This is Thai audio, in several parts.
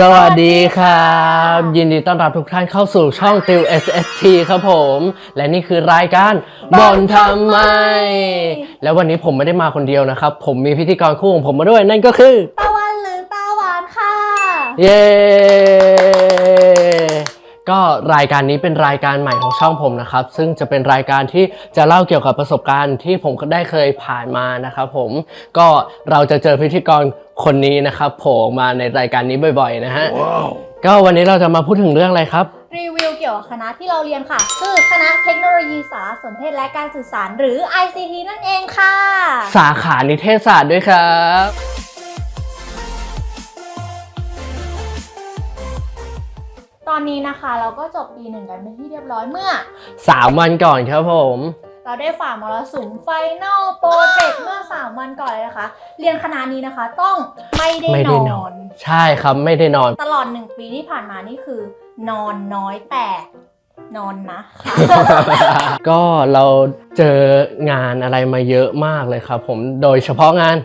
สวัสดีครับ ยินดีต้อนรับทุกท่านเข้าสู่ช่องติว SST ครับผม และนี่คือรายการบอลทำไม แล้ววันนี้ผมไม่ได้มาคนเดียวนะครับ ผมมีพิธีกรคู่ของผมมาด้วย นั่นก็คือ ตะวันหรือตาหวานค่ะ เย้ ก็รายการนี้เป็นรายการใหม่ของช่องผมนะครับ ซึ่งจะเป็นรายการที่จะเล่าเกี่ยวกับประสบการณ์ที่ผมได้เคยผ่านมานะครับผม ก็เราจะเจอพิธีกร คนนี้นะครับโผล่มาในรายการนี้บ่อยๆนะฮะ ก็วันนี้เราจะมาพูดถึงเรื่องอะไรครับ รีวิวเกี่ยวกับคณะที่เราเรียนค่ะ คือคณะเทคโนโลยีสารสนเทศและการสื่อสารหรือ ICT นั่นเองค่ะ สาขานิเทศศาสตร์ด้วยครับ ตอนนี้นะคะเราก็จบปีหนึ่งกันเป็นที่เรียบร้อยเมื่อสามวันก่อนครับผม เราได้ฝ่ามรสุมไฟนอลโปรเจกต์เมื่อ 3 วันก่อนเลยนะคะ เรียนคณะนี้นะคะต้องไม่ได้ไม่นได้อนนอนใช่ครับไม่ได้นอน ตลอด 1 ปีที่ผ่านมานี่คือ นอนน้อยแต่นอนนะ ก็เราเจองานอะไรมาเยอะมากเลยครับ ผมโดยเฉพาะงาน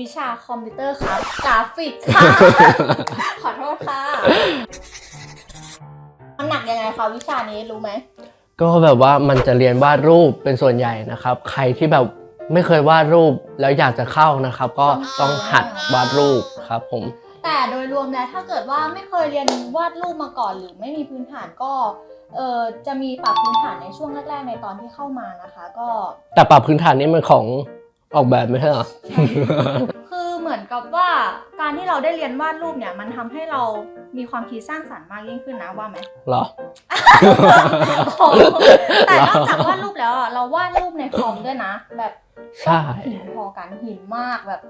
วิชาคอมพิวเตอร์ครับกราฟิกค่ะ ขอโทษค่ะมันหนักยังไงคะวิชานี้รู้ไหม ก็แบบว่ามันจะเรียนวาดรูปเป็นส่วนใหญ่นะครับ ใครที่แบบไม่เคยวาดรูปแล้วอยากจะเข้านะครับ ก็ต้องหัดวาดรูปครับผม แต่โดยรวมแล้วถ้าเกิดว่าไม่เคยเรียนวาดรูปมาก่อน หรือไม่มีพื้นฐานก็เออจะมีปรับพื้นฐานในช่วงแรกๆในตอนที่เข้ามานะคะ ก็แต่ปรับพื้นฐานนี่มันของออกแบบไม่ใช่เหรอ คือ เหมือนกับว่าการที่เราได้เรียนวาดรูปเนี่ย มันทำให้เรามีความคิดสร้างสรรค์มากยิ่งขึ้นนะว่าไหม เหรอแต่นอกจากวาดรูปแล้วอะเราวาดรูปในคอมด้วยนะ แบบใช่ หินพอกันหินมากแบบ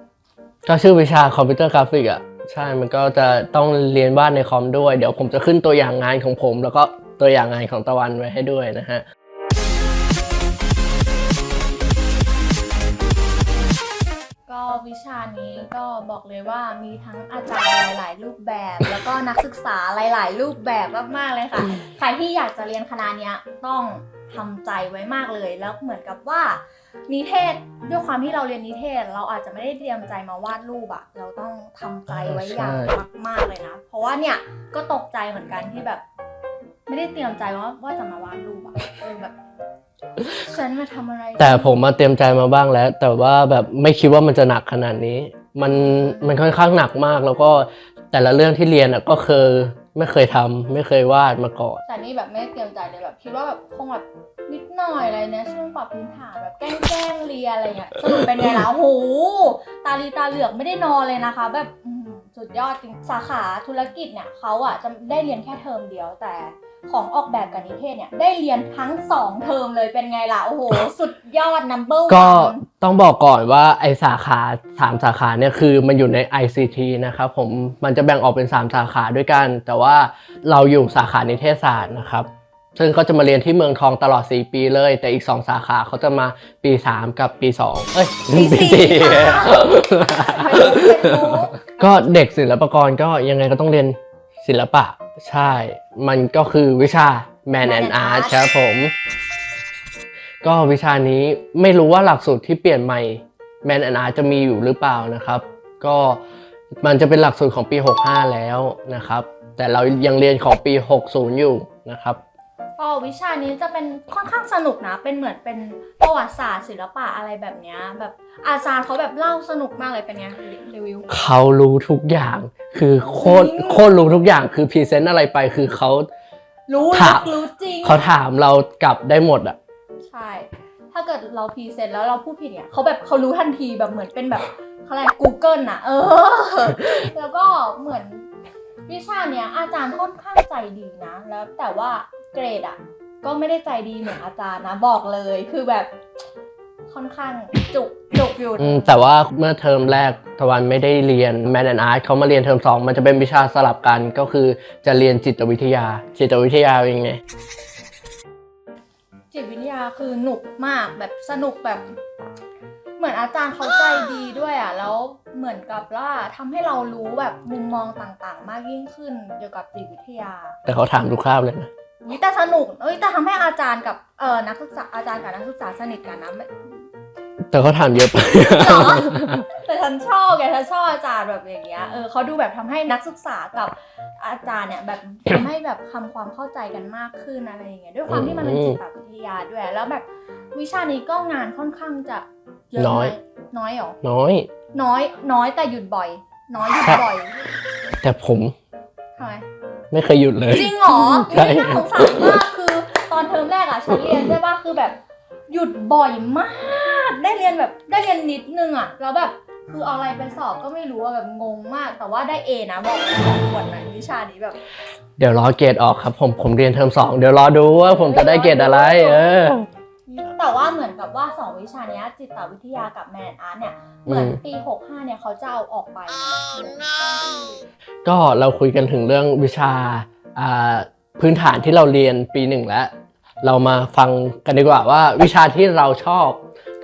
ก็ชื่อวิชาคอมพิวเตอร์กราฟิกอะ ใช่ มันก็จะต้องเรียนวาดในคอมด้วย เดี๋ยวผมจะขึ้นตัวอย่างงานของผม แล้วก็ตัวอย่างงานของตะวันไว้ให้ด้วยนะฮะ ก็วิชานี้ก็บอกเลยว่ามีทั้งอาจารย์หลาย ๆ รูปแบบ แล้วก็นักศึกษาหลาย ๆ รูปแบบมากๆเลยค่ะ ใครที่อยากจะเรียนคณะเนี้ยต้องทำใจไว้มากเลย แล้วเหมือนกับว่านิเทศด้วยความที่เราเรียนนิเทศ เราอาจจะไม่ได้เตรียมใจมาวาดรูปอะเราต้องทำใจไว้อย่างใช่มากๆเลยนะ เพราะว่าเนี่ยก็ตกใจเหมือนกันที่แบบ ไม่ได้เตรียมใจว่าว่าจะมาวาดรูปอะเออแบบ ฉันมาทำอะไรแต่ผมมาเตรียมใจมาบ้างแล้ว แต่ว่าแบบไม่คิดว่ามันจะหนักขนาดนี้ มันมันค่อนข้างหนักมากแล้วก็แต่ละเรื่องที่เรียนอะก็คือไม่เคยทำไม่เคยวาดมาก่อน แต่นี่แบบไม่ได้เตรียมใจเลยแบบคิดว่าแบบคงแบบนิดหน่อยอะไรเนี่ยช่วงปรับพื้นฐานแบบแกล้งแกล้งเรียนอะไรเงี้ยสรุปเป็นไงล่ะโอ้โหตาลีตาเหลือกไม่ได้นอนเลยนะคะ แบบอืมสุดยอดจริงสาขาธุรกิจเนี่ยเขาอะจะได้เรียนแค่เทอมเดียวแต่ ของออกแบบกับนิเทศเนี่ยได้เรียนทั้งสองเทอมเลยเป็นไงล่ะ โอ้โห สุดยอด number ก็ one ต้องบอกก่อนว่าไอสาขาสามสาขาเนี่ยคือมันอยู่ใน ICT นะครับผมมันจะแบ่งออกเป็น 3 สาขาด้วยกัน แต่ว่าเราอยู่สาขานิเทศศาสตร์นะครับซึ่งเขาจะมาเรียนที่เมืองทองตลอด 4 ปีเลย แต่อีก 2 สาขาเขาจะมาปี 3 กับปี 2 เอ้ยปีสี่4ค่ะไม่รู้ไม่รู้ก็เด็กศิลปากรก็ยังไงก็ต้องเรียนศิลปะ ใช่ มันก็คือวิชา Man and Art ครับผม ก็วิชานี้ไม่รู้ว่าหลักสูตรที่เปลี่ยนใหม่ Man and Art จะมีอยู่หรือเปล่านะครับ ก็มันจะเป็นหลักสูตรของปี 65 แล้วนะครับ แต่เรายังเรียนของปี 60 อยู่นะครับ ก็วิชานี้จะเป็นค่อนข้างสนุกนะ เป็นเหมือนเป็นประวัติศาสตร์ศิลปะอะไรแบบเนี้ยแบบอาจารย์เขาแบบเล่าสนุกมากเลยเป็นไงรีวิว เขารู้ทุกอย่าง คือโคตรจริงโคตรรู้ทุกอย่าง คือพรีเซนต์อะไรไปคือเขารู้ถามรู้จริง เขาถามเรากลับได้หมดอะ ใช่ ถ้าเกิดเราพรีเซนต์แล้วเราพูดผิดเนี่ยเขาแบบเขารู้ทันทีแบบเหมือนเป็นแบบเขาเรียก Google น่ะเออ แล้วก็เหมือนวิชาเนี้ยอาจารย์ค่อนข้างใจดีนะ แล้วแต่ว่า เกรดอะ ก็ไม่ได้ใจดีเหมือนอาจารย์นะ บอกเลยคือแบบค่อนข้างจุกจุกอยู่อืมแต่ว่าเมื่อเทอมแรกตะวันไม่ได้เรียน Man and Art เขามาเรียนเทอมสองมันจะเป็นวิชาสลับกันก็คือจะเรียนจิตวิทยา จิตวิทยาเป็นไง จิตวิทยาคือหนุกมากแบบสนุกแบบ เหมือนอาจารย์เขาใจดีด้วยอะแล้วเหมือนกับว่าทำให้เรารู้แบบมุมมองต่างๆ มากยิ่งขึ้นเกี่ยวกับจิตวิทยา แต่เขาถามทุกคาบเลยนะ วิแต่สนุก เอ้ยแต่ทำให้อาจารย์กับเออนักศึกษาอาจารย์กับนักศึกษาสนิทกันนะไม่แต่เขาถามเยอะไป หรอ แต่ฉันชอบไงฉันชอบอาจารย์แบบอย่างเงี้ยเออเขาดูแบบทำให้นักศึกษากับอาจารย์เนี่ยแบบ ทำให้แบบทำความเข้าใจกันมากขึ้นอะไรอย่างเงี้ยด้วยความที่มันเป็นอืมจิตวิทยาด้วย แล้วแบบวิชานี้ก็งานค่อนข้างจะเยอะน้อย ไหมน้อยเหรอน้อย น้อย น้อยแต่หยุดบ่อย น้อยหยุดใช่บ่อยแต่ผมทำไม ไม่เคยหยุดเลย จริงเหรอใช่อุ๊ยน่าสงสารมากคือตอนเทอมแรกอะฉันเรียนใช่ป่ะคือแบบหยุดบ่อยมาก ได้เรียนแบบได้เรียนนิดนึงอะแล้วแบบคือเอาอะไรไปสอบก็ไม่รู้อะแบบงงมาก แต่ว่าได้เอนะบอกเลยสองคนไหนวิชานี้แบบ เดี๋ยวรอเกรดออกครับ ผมผมเรียนเทอมสองเดี๋ยวรอดูว่าผมจะได้เกรดอะไร เออ แต่ว่าเหมือนกับว่าสองวิชาเนี้ยจิตวิทยากับแมนอาร์ตเนี่ย เหมือนอืมปี 65 เนี่ยเขาจะเอาออกไปนะก็เราคุยกันถึงเรื่องวิชาอ่าพื้นฐานที่เราเรียนปีหนึ่งแล้ว เรามาฟังกันดีกว่าว่าวิชาที่เราชอบ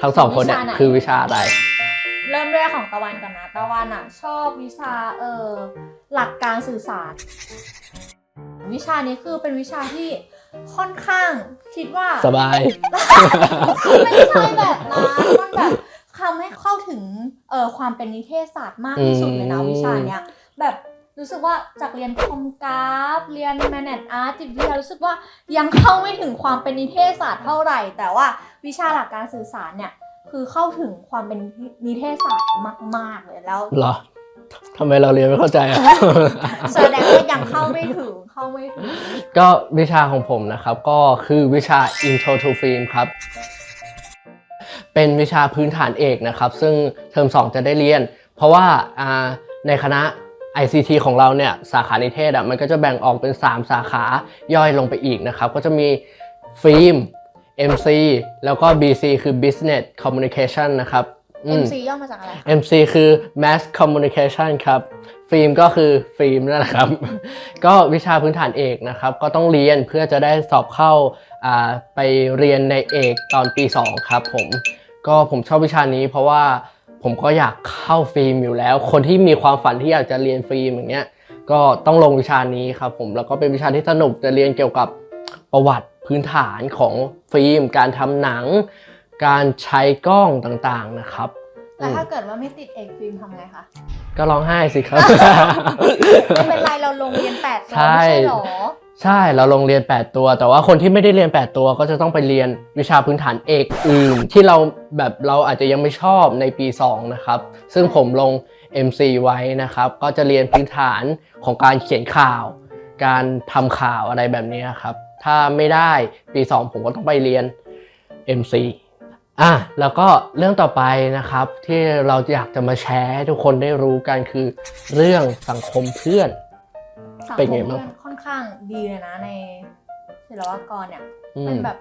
ทั้งสองคนเนี่ยคือวิชาอะไรเริ่มแรกของตะวันก่อนนะตะวันอะชอบวิชาเออหลักการสื่อสาร วิชานี้คือเป็นวิชาที่ ค่อนข้างคิดว่า สบาย ไม่ใช่แบบนั้นมันแบบทำให้เข้าถึงเอ่อความเป็นนิเทศศาสตร์มากที่สุดเลยนะอืมวิชาเนี้ยแบบรู้สึกว่าจากเรียนคอมกราฟ เรียนแมเนจอาร์ตจิตวิทยารู้สึกว่ายังเข้าไม่ถึงความเป็นนิเทศศาสตร์เท่าไหร่ แต่ว่าวิชาหลักการสื่อสารเนี่ยคือเข้าถึงความเป็นนิเทศศาสตร์มาก ๆ เลยแล้วเหรอ ทำไมเราเรียนไม่เข้าใจอะ แสดงว่ายังเข้าไม่ถึงเข้าไม่ถึง ก็วิชาของผมนะครับ ก็คือวิชา Intro to Film ครับ เป็นวิชาพื้นฐานเอกนะครับ ซึ่งเทอม 2 จะได้เรียน เพราะว่าอ่าในคณะ ICT ของเราเนี่ย สาขานิเทศอะมันก็จะแบ่งออกเป็น 3 สาขาย่อยลงไปอีกนะครับ ก็จะมีฟิล์ม MC แล้วก็ BC คือ Business Communication นะครับอืม MC ย่อมาจากอะไรคะ MC คือ Mass Communication ครับ ฟิล์มก็คือฟิล์มนั่นแหละครับ ก็วิชาพื้นฐานเอกนะครับ ก็ต้องเรียนเพื่อจะได้สอบเข้าอ่าไปเรียนในเอกตอนปี 2 ครับผม ก็ผมชอบวิชานี้เพราะว่าผมก็อยากเข้าฟิล์มอยู่แล้ว คนที่มีความฝันที่อยากจะเรียนฟิล์มอย่างเงี้ย ก็ต้องลงวิชานี้ครับผม แล้วก็เป็นวิชาที่สนุกจะเรียนเกี่ยวกับประวัติพื้นฐานของฟิล์ม การทำหนัง การใช้กล้องต่างๆนะครับแล้วถ้าเกิดว่าไม่ติดเอกฟิล์มทำไงคะ ก็ร้องไห้สิครับ ไม่เป็นไรเราลงเรียนแปดตัวใช่ไม่ใช่หรอ ใช่เราลงเรียน 8 ตัว แต่ว่าคนที่ไม่ได้เรียน 8 ตัวก็จะต้องไปเรียนวิชาพื้นฐานเอกอื่น ที่เราแบบเราอาจจะยังไม่ชอบในปี 2 นะครับ ซึ่งผมลง MC ไว้นะครับ ก็จะเรียนพื้นฐานของการเขียนข่าว การทำข่าวอะไรแบบนี้ครับ ถ้าไม่ได้ปี 2 ผมก็ต้องไปเรียน MC อะแล้วก็เรื่องต่อไปนะครับ ที่เราอยากจะมาแชร์ให้ทุกคนได้รู้กันคือเรื่องสังคมเพื่อน สังเป็นคมไงเพื่บ้างอนค่อนข้างดีเลยนะในศิลปากรเนี่ยอืเป็นม แบบ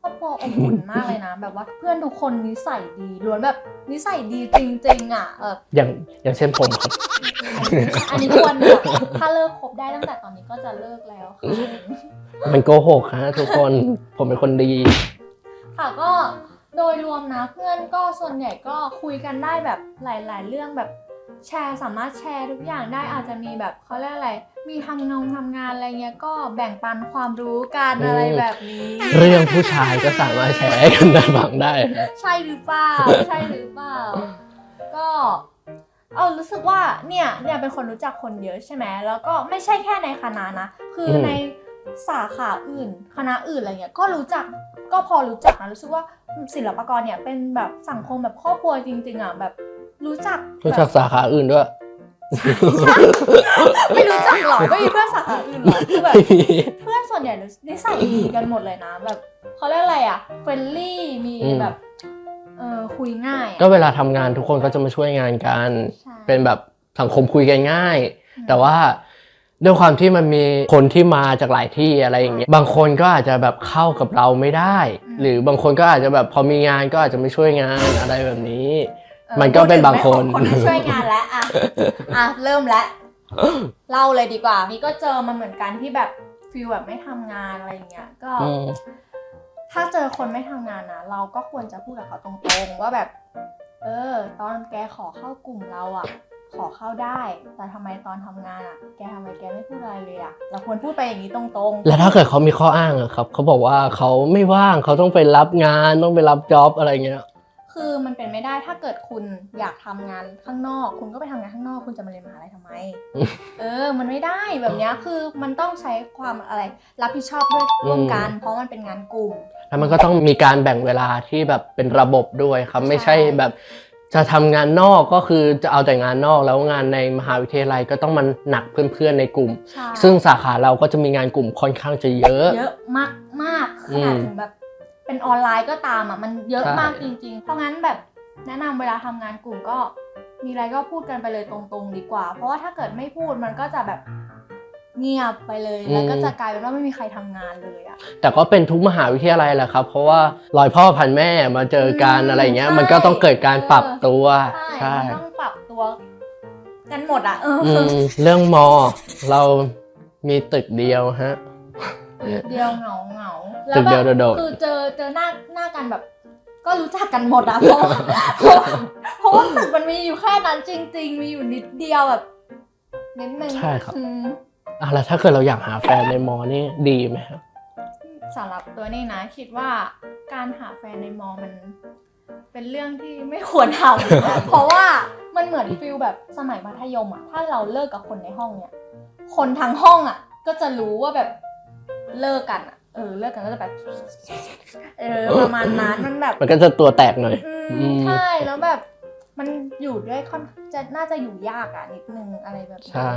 ครอบครัวอบอุ่นมากเลยนะ แบบว่าเพื่อนทุกคนนิสัยดีล้วนแบบนิสัยดีจริงๆอะเอออย่างอย่างเช่นผมครับ อันนี้ควรแบบถ้าเลิกคบได้ตั้งแต่ตอนนี้ก็จะเลิกแล้วค่ะ มันโกหกฮะทุกคน ผมเป็นคนดี ค่ะก็ โดยรวมนะเพื่อนก็ส่วนใหญ่ก็คุยกันได้แบบหลาย ๆ เรื่องแบบแชร์สามารถแชร์ทุกอย่างได้อาจจะมีแบบเขาเรียกอะไร มีทำงานทำงานอะไรเงี้ยก็แบ่งปันความรู้กันอืมอะไรแบบนี้เรื่องผู้ชายก็สามารถแชร์กันได้บ้างได้ฮะใช่หรือเปล่าใช่หรือเปล่าก็เออรู้สึกว่าเนี่ยเนี่ยเป็นคนรู้จักคนเยอะใช่ไหมแล้วก็ไม่ใช่แค่ในคณะนะ คือใน สาขาอื่น คณะอื่นอะไรเงี้ยก็รู้จักก็พอรู้จักนะรู้สึกว่าศิลปากรเนี่ยเป็นแบบสังคมแบบครอบครัวจริง ๆอะแบบรู้จักรู้จักสาขาอื่นด้วย ไม่รู้จักหรอไม่มีเพื่อนสาขาอื่นหรอคือแบบไม่มีเพื่อนส่วนใหญ่นิสัยดีกันหมดเลยนะแบบเขาเรียกอะไรอะเฟรนลี่มีแบบเออคุยง่ายอะก็เวลาทำงานทุกคนก็จะมาช่วยงานกันใช่เป็นแบบสังคมคุยกันง่ายอืมแต่ว่า ด้วยความที่มันมีคนที่มาจากหลายที่อะไรอย่างเงี้ยบางคนก็อาจจะแบบเข้ากับเราไม่ได้ หรือบางคนก็อาจจะแบบพอมีงานก็อาจจะไม่ช่วยงานอะไรแบบนี้ ออมันก็เป็นบางคน พูดถึงไม่ของคนที่ช่วยงานแล้วอะอะเริ่มแล้วเล่าเลยดีกว่า นี่ก็เจอมาเหมือนกันที่แบบฟิลแบบไม่ทำงานอะไรอย่างเงี้ยก็ อืม ถ้าเจอคนไม่ทำงานนะเราก็ควรจะพูดกับเขาตรงๆ ว่าแบบ เออ ตอนแกขอเข้ากลุ่มเราอะ ขอเข้าได้ แต่ทำไมตอนทำงานอะ แกทำไมแกไม่พูดอะไรเลยอะ เราควรพูดไปอย่างนี้ตรงๆ แล้วถ้าเกิดเขามีข้ออ้างอะครับเขาบอกว่าเขาไม่ว่างเขาต้องไปรับงานต้องไปรับจ็อบอะไรเงี้ย คือมันเป็นไม่ได้ถ้าเกิดคุณอยากทำงานข้างนอก คุณก็ไปทำงานข้างนอก คุณจะมาเรียนมหาลัยทำไมเออ มันไม่ได้แบบเนี้ยคือมันต้องใช้ความอะไรรับผิดชอบด้วยร่วมกัน เพราะมันเป็นงานกลุ่ม แล้วมันก็ต้องมีการแบ่งเวลาที่แบบเป็นระบบด้วยครับ ไม่ใช่แบบ จะทำงานนอกก็คือจะเอาแต่งานนอกแล้วงานในมหาวิทยาลัยก็ต้องมันหนักเพื่อนๆในกลุ่มใช่ซึ่งสาขาเราก็จะมีงานกลุ่มค่อนข้างจะเยอะ เยอะมากมากๆขอืนาดมถึงแบบเป็นออนไลน์ก็ตามอะมันเยอะใช่มากจริง ๆ เพราะงั้นแบบแนะนำเวลาทำงานกลุ่มก็มีอะไรก็พูดกันไปเลยตรงๆ ดีกว่า เพราะว่าถ้าเกิดไม่พูดมันก็จะแบบ เงียบไปเลย แล้วก็จะกลายเป็นว่าไม่มีใครทำงานเลยอะแต่ก็เป็นทุกมหาวิทยาลัยแหละครับ เพราะว่าลอยพ่อพันแม่มาเจอกันอืมอะไรเงี้ยใช่มันก็ต้องเกิดการปรับตัว ใช่ใช่มันต้องปรับตัว กันหมดอะเอออืมเรื่องมอ เรามีตึกเดียวฮะเดียวเหงาเหงาๆตึกเดียวแบบโดดๆคือเจอเจอหน้าหน้ากันแบบ ก็รู้จักกันหมดอะเพราะว่าเพราะว่าเพราะว่าตึกมันมีอยู่แค่นั้นจริง ๆ มีอยู่นิดเดียวแบบนิดนึงใช่ครับ อืมอะแล้วถ้าเกิดเราอยากหาแฟนในมอนี่ดีไหมครับสำหรับตัวนี่นะ คิดว่าการหาแฟนในมอมัน เป็นเรื่องที่ไม่ควรทำ เพราะว่ามันเหมือนฟิลแบบสมัยมัธยมอะถ้าเราเลิกกับคนในห้องเนี่ย คนทั้งห้องอะก็จะรู้ว่าแบบเลิกกันอะเออเลิกกันก็จะแบบเออประมาณนั้นมันแบบ มันก็จะตัวแตกหน่อย อือืมมใช่แล้วแบบ มันอยู่ด้วยค่อนจะน่าจะอยู่ยากอะนิดนึงอะไรแบบนี้ใช่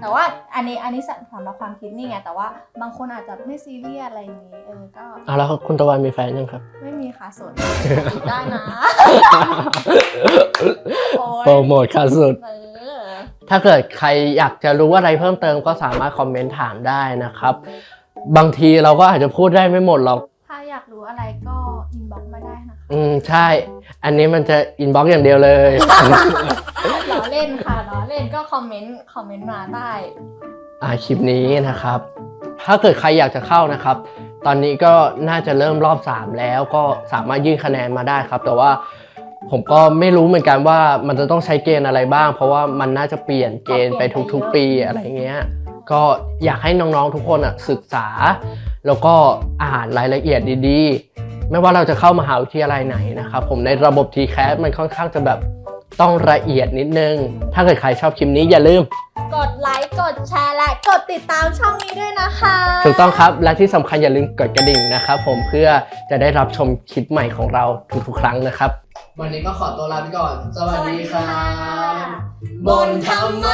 แต่ว่าอันนี้อันนี้สำหรับความคิดนี่ไงแต่ว่าบางคนอาจจะไม่ซีเรียสอะไรอย่างนี้เออก็อะแล้วคุณตะวันมีแฟนยังครับ ไม่มีค่ะสนได้นะโอ้โปรโมทค่าสุด เออถ้าเกิดใครอยากจะรู้อะไรเพิ่มเติมก็สามารถคอมเมนต์ถามได้นะครับ บางทีเราก็อาจจะพูดได้ไม่หมดหรอกถ้าอยากรู้อะไรก็อินบ็อกมาได้นะคะอืมใช่ อันนี้มันจะอินบ็อกซ์อย่างเดียวเลย ล้อเล่นค่ะล้อเล่นก็คอมเมนต์คอมเมนต์มาได้อ่าคลิปนี้นะครับ ถ้าเกิดใครอยากจะเข้านะครับ ตอนนี้ก็น่าจะเริ่มรอบ 3 แล้วก็สามารถยื่นคะแนนมาได้ครับ แต่ว่าผมก็ไม่รู้เหมือนกันว่ามันจะต้องใช้เกณฑ์อะไรบ้าง เพราะว่ามันน่าจะเปลี่ยนเกณฑ์ไปทุกๆ ปีอะไรเงี้ย ก็อยากให้น้องๆทุกคนอะศึกษา แล้วก็อ่านรายละเอียดดีๆ ไม่ว่าเราจะเข้ามหาวิทยาลัยไหนนะครับผมในระบบ t c a s มันค่อนข้างจะแบบต้องละเอียดนิดนึง ถ้าเกิดใครชอบคลิปนี้อย่าลืม กดไลค์กดแชร์และกดติดตามช่องนี้ด้วยนะคะ ถูกต้องครับ และที่สำคัญอย่าลืมกดกระดิ่งนะครับผมเพื่อจะได้รับชมคลิปใหม่ของเราทุกๆครั้งนะครับ วันนี้ก็ขอตัวลาไปก่อน สวัสดีครับ บนทำไม